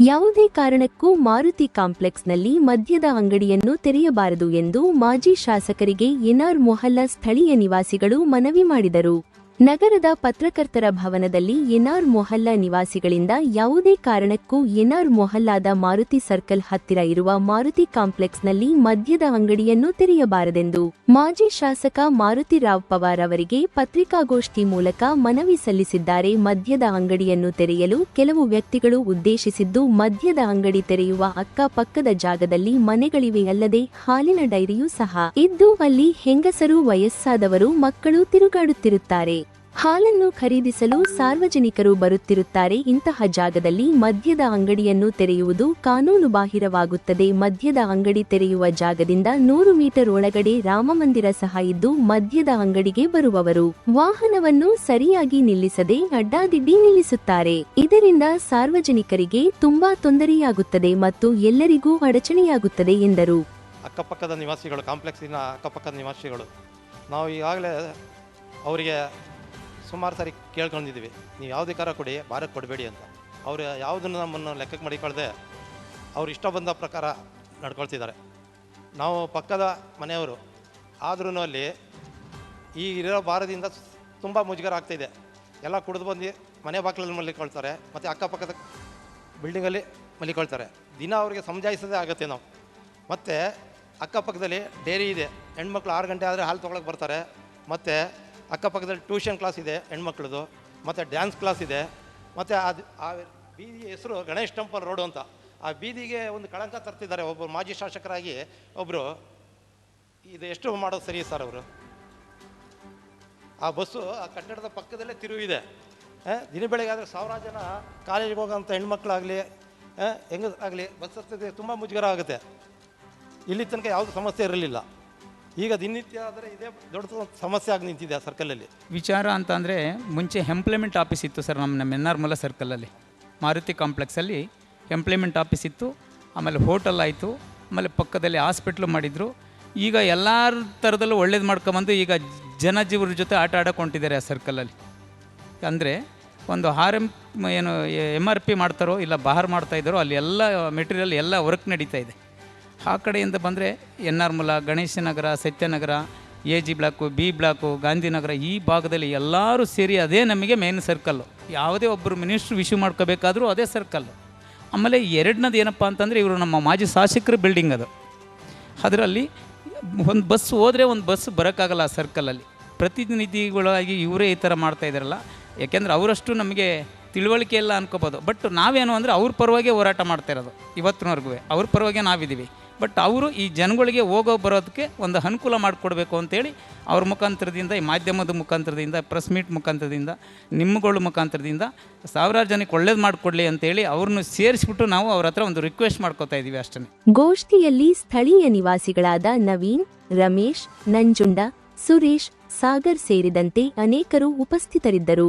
ಯಾವುದೇ ಕಾರಣಕ್ಕೂ ಮಾರುತಿ ಕಾಂಪ್ಲೆಕ್ಸ್ನಲ್ಲಿ ಮದ್ಯದ ಅಂಗಡಿಯನ್ನು ತೆರೆಯಬಾರದು ಎಂದು ಮಾಜಿ ಶಾಸಕರಿಗೆ ಎನ್ಆರ್ ಮೊಹಲ್ಲಾ ಸ್ಥಳೀಯ ನಿವಾಸಿಗಳು ಮನವಿ ಮಾಡಿದರು. ನಗರದ ಪತ್ರಕರ್ತರ ಭವನದಲ್ಲಿ ಎನ್ಆರ್ ಮೊಹಲ್ಲಾ ನಿವಾಸಿಗಳಿಂದ ಯಾವುದೇ ಕಾರಣಕ್ಕೂ ಎನ್ಆರ್ ಮೊಹಲ್ಲಾದ ಮಾರುತಿ ಸರ್ಕಲ್ ಹತ್ತಿರ ಇರುವ ಮಾರುತಿ ಕಾಂಪ್ಲೆಕ್ಸ್ನಲ್ಲಿ ಮದ್ಯದ ಅಂಗಡಿಯನ್ನು ತೆರೆಯಬಾರದೆಂದು ಮಾಜಿ ಶಾಸಕ ಮಾರುತಿರಾವ್ ಪವಾರ್ ಅವರಿಗೆ ಪತ್ರಿಕಾಗೋಷ್ಠಿ ಮೂಲಕ ಮನವಿ ಸಲ್ಲಿಸಿದ್ದಾರೆ. ಮದ್ಯದ ಅಂಗಡಿಯನ್ನು ತೆರೆಯಲು ಕೆಲವು ವ್ಯಕ್ತಿಗಳು ಉದ್ದೇಶಿಸಿದ್ದು, ಮದ್ಯದ ಅಂಗಡಿ ತೆರೆಯುವ ಅಕ್ಕಪಕ್ಕದ ಜಾಗದಲ್ಲಿ ಮನೆಗಳಿವೆ ಅಲ್ಲದೆ ಹಾಲಿನ ಡೈರಿಯೂ ಸಹ ಇದ್ದು, ಅಲ್ಲಿ ಹೆಂಗಸರು, ವಯಸ್ಸಾದವರು, ಮಕ್ಕಳು ತಿರುಗಾಡುತ್ತಿರುತ್ತಾರೆ. ಹಾಲನ್ನು ಖರೀದಿಸಲು ಸಾರ್ವಜನಿಕರು ಬರುತ್ತಿರುತ್ತಾರೆ. ಇಂತಹ ಜಾಗದಲ್ಲಿ ಮದ್ಯದ ಅಂಗಡಿಯನ್ನು ತೆರೆಯುವುದು ಕಾನೂನು ಬಾಹಿರವಾಗುತ್ತದೆ ಮದ್ಯದ ಅಂಗಡಿ ತೆರೆಯುವ ಜಾಗದಿಂದ ನೂರು ಮೀಟರ್ ಒಳಗಡೆ ರಾಮಮಂದಿರ ಸಹ ಇದ್ದು ಮದ್ಯದ ಅಂಗಡಿಗೆ ಬರುವವರು. ವಾಹನವನ್ನು ಸರಿಯಾಗಿ ನಿಲ್ಲಿಸದೆ ಅಡ್ಡಾದಿಡ್ಡಿ ನಿಲ್ಲಿಸುತ್ತಾರೆ. ಇದರಿಂದ ಸಾರ್ವಜನಿಕರಿಗೆ ತುಂಬಾ ತೊಂದರೆಯಾಗುತ್ತದೆ ಮತ್ತು ಎಲ್ಲರಿಗೂ ಅಡಚಣೆಯಾಗುತ್ತದೆ ಎಂದರು. ಅಕ್ಕಪಕ್ಕದ ನಿವಾಸಿಗಳು, ಕಾಂಪ್ಲೆಕ್ಸಿನ ಅಕ್ಕಪಕ್ಕದ ನಿವಾಸಿಗಳು, ನಾವು ಈಗಾಗಲೇ ಅವರಿಗೆ ಸುಮಾರು ಸಾರಿ ಕೇಳ್ಕೊಂಡಿದ್ದೀವಿ. ನೀವು ಯಾವುದೇ ಕಾರ ಕೊಡಿ ಭಾರಕ್ಕೆ ಕೊಡಬೇಡಿ ಅಂತ. ಅವರು ಯಾವುದನ್ನು ನಮ್ಮನ್ನು ಲೆಕ್ಕಕ್ಕೆ ಮಾಡಿಕೊಳ್ಳದೆ ಅವ್ರು ಇಷ್ಟ ಬಂದ ಪ್ರಕಾರ ನಡ್ಕೊಳ್ತಿದ್ದಾರೆ. ನಾವು ಪಕ್ಕದ ಮನೆಯವರು ಆದ್ರೂ ಅಲ್ಲಿ ಈ ಇರೋ ಭಾರದಿಂದ ತುಂಬ ಮುಜುಗರ ಆಗ್ತಾಯಿದೆ ಎಲ್ಲ ಕುಡಿದು ಬಂದು ಮನೆ ಬಾಗಿಲಲ್ಲಿ ಮಲ್ಲಿಕೊಳ್ತಾರೆ, ಮತ್ತು ಅಕ್ಕಪಕ್ಕದ ಬಿಲ್ಡಿಂಗಲ್ಲಿ ಮಲ್ಲಿಕೊಳ್ತಾರೆ. ದಿನ ಅವರಿಗೆ ಸಮಜಾಯಿಸೋದೇ ಆಗುತ್ತೆ ನಾವು. ಮತ್ತು ಅಕ್ಕಪಕ್ಕದಲ್ಲಿ ಡೈರಿ ಇದೆ. ಹೆಣ್ಮಕ್ಳು ಆರು ಗಂಟೆ ಆದರೆ ಹಾಲು ತೊಗೊಳಕ್ಕೆ ಬರ್ತಾರೆ. ಮತ್ತು ಅಕ್ಕಪಕ್ಕದಲ್ಲಿ ಟ್ಯೂಷನ್ ಕ್ಲಾಸ್ ಇದೆ ಹೆಣ್ಮಕ್ಳದು ಮತ್ತು ಡ್ಯಾನ್ಸ್ ಕ್ಲಾಸ್ ಇದೆ, ಮತ್ತು ಅದು ಆ ಬೀದಿ ಹೆಸರು ಗಣೇಶ್ ಟೆಂಪಲ್ ರೋಡು ಅಂತ. ಆ ಬೀದಿಗೆ ಒಂದು ಕಳಂಕ ತರ್ತಿದ್ದಾರೆ ಒಬ್ಬರು ಮಾಜಿ ಶಾಸಕರಾಗಿ ಒಬ್ಬರು ಇದು ಎಷ್ಟು ಮಾಡೋದು ಸರಿ ಸರ್ ಅವರು? ಆ ಬಸ್ಸು ಆ ಕಟ್ಟಡದ ಪಕ್ಕದಲ್ಲೇ ತಿರುವಿದೆ ದಿನ ಬೆಳಗ್ಗೆ ಆದರೆ ಸಾವಿರ ಜನ ಕಾಲೇಜಿಗೆ ಹೋಗೋಂಥ ಹೆಣ್ಮಕ್ಳಾಗಲಿ ಹೆಂಗಸಾಗಲಿ ಬಸ್ ಹತ್ತಿದ್ರೆ ತುಂಬ ಮುಜುಗರ ಆಗುತ್ತೆ. ಇಲ್ಲಿ ತನಕ ಯಾವುದೂ ಸಮಸ್ಯೆ ಇರಲಿಲ್ಲ. ಈಗ ದಿನನಿತ್ಯ ಆದರೆ ಇದೇ ದೊಡ್ಡ ಸಮಸ್ಯೆ ಆಗಿ ನಿಂತಿದೆ ಆ ಸರ್ಕಲಲ್ಲಿ ವಿಚಾರ ಅಂತಂದರೆ ಮುಂಚೆ ಎಂಪ್ಲಾಯ್ಮೆಂಟ್ ಆಫೀಸ್ ಇತ್ತು ಸರ್ ನಮ್ಮ ನಮ್ಮ ಎನ್ ಆರ್ ಮೂಲ ಸರ್ಕಲಲ್ಲಿ ಮಾರುತಿ ಕಾಂಪ್ಲೆಕ್ಸಲ್ಲಿ ಎಂಪ್ಲಾಯ್ಮೆಂಟ್ ಆಫೀಸ್ ಇತ್ತು, ಆಮೇಲೆ ಹೋಟೆಲ್ ಆಯಿತು, ಆಮೇಲೆ ಪಕ್ಕದಲ್ಲಿ ಹಾಸ್ಪಿಟ್ಲು ಮಾಡಿದರು. ಈಗ ಎಲ್ಲ ಥರದಲ್ಲೂ ಒಳ್ಳೇದು ಮಾಡ್ಕೊಂಬಂದು ಈಗ ಜನಜೀವ್ರ ಜೊತೆ ಆಟ ಆಡಕ್ಕೆ ಹೊಂಟಿದ್ದಾರೆ ಆ ಸರ್ಕಲಲ್ಲಿ ಅಂದರೆ ಒಂದು ಆರ್ ಎಂ ಏನು ಎಂ ಆರ್ ಪಿ ಮಾಡ್ತಾರೋ ಇಲ್ಲ ಬಹಾರ್ ಮಾಡ್ತಾಯಿದ್ದಾರೋ ಅಲ್ಲಿ ಎಲ್ಲ ಮೆಟೀರಿಯಲ್ ಎಲ್ಲ ವರ್ಕ್ ನಡೀತಾ ಇದೆ. ಆ ಕಡೆಯಿಂದ ಬಂದರೆ N R ಮುಲ Ganeshnagar Satyanagar, A G block, B block Gandhinagar ಈ ಭಾಗದಲ್ಲಿ ಎಲ್ಲರೂ ಸೇರಿ ಅದೇ ನಮಗೆ ಮೇನ್ ಸರ್ಕಲ್ಲು ಯಾವುದೇ ಒಬ್ಬರು ಮಿನಿಸ್ಟ್ರು ವಿಶ್ಯೂ ಮಾಡ್ಕೋಬೇಕಾದ್ರೂ ಅದೇ ಸರ್ಕಲ್ಲು ಆಮೇಲೆ ಎರಡನೇದು ಏನಪ್ಪ ಅಂತಂದರೆ ಇವರು ನಮ್ಮ ಮಾಜಿ ಶಾಸಕರ ಬಿಲ್ಡಿಂಗ್ ಅದು. ಅದರಲ್ಲಿ ಒಂದು ಬಸ್ ಹೋದರೆ ಒಂದು ಬಸ್ ಬರೋಕ್ಕಾಗಲ್ಲ ಆ ಸರ್ಕಲಲ್ಲಿ ಪ್ರತಿನಿಧಿಗಳಾಗಿ ಇವರೇ ಈ ಥರ ಮಾಡ್ತಾ ಇದ್ದಾರಲ್ಲ. ಯಾಕೆಂದ್ರೆ ಅವರಷ್ಟು ನಮಗೆ ತಿಳುವಳಿಕೆ ಇಲ್ಲ ಅನ್ಕೋಬೋದು. ಬಟ್ ನಾವೇನು ಅಂದರೆ ಅವ್ರ ಪರವಾಗಿ ಹೋರಾಟ ಮಾಡ್ತಾ ಇರೋದು. ಇವತ್ತಿನವರೆಗೂ ಅವ್ರ ಪರವಾಗಿ ನಾವಿದ್ದೀವಿ. ಬಟ್ ಅವರು ಈ ಜನಗಳಿಗೆ ಹೋಗೋ ಬರೋದಕ್ಕೆ ಒಂದು ಅನುಕೂಲ ಮಾಡಿಕೊಡ್ಬೇಕು ಅಂತೇಳಿ ಅವ್ರ ಮುಖಾಂತರದಿಂದ, ಈ ಮಾಧ್ಯಮದ ಮುಖಾಂತರದಿಂದ ಪ್ರೆಸ್ ಮೀಟ್ ಮುಖಾಂತರದಿಂದ ನಿಮ್ಮಗಳ ಮುಖಾಂತರದಿಂದ ಸಾವಿರಾರು ಜನಕ್ಕೆ ಒಳ್ಳೇದು ಮಾಡಿಕೊಡ್ಲಿ ಅಂತೇಳಿ ಅವ್ರನ್ನ ಸೇರಿಸ್ಬಿಟ್ಟು ನಾವು ಅವ್ರ ಹತ್ರ ಒಂದು ರಿಕ್ವೆಸ್ಟ್ ಮಾಡ್ಕೋತಾ ಇದ್ದೀವಿ ಅಷ್ಟೇ. ಗೋಷ್ಠಿಯಲ್ಲಿ ಸ್ಥಳೀಯ ನಿವಾಸಿಗಳಾದ ನವೀನ್, ರಮೇಶ್, ನಂಜುಂಡ, ಸುರೇಶ್, ಸಾಗರ್ ಸೇರಿದಂತೆ ಅನೇಕರು ಉಪಸ್ಥಿತರಿದ್ದರು.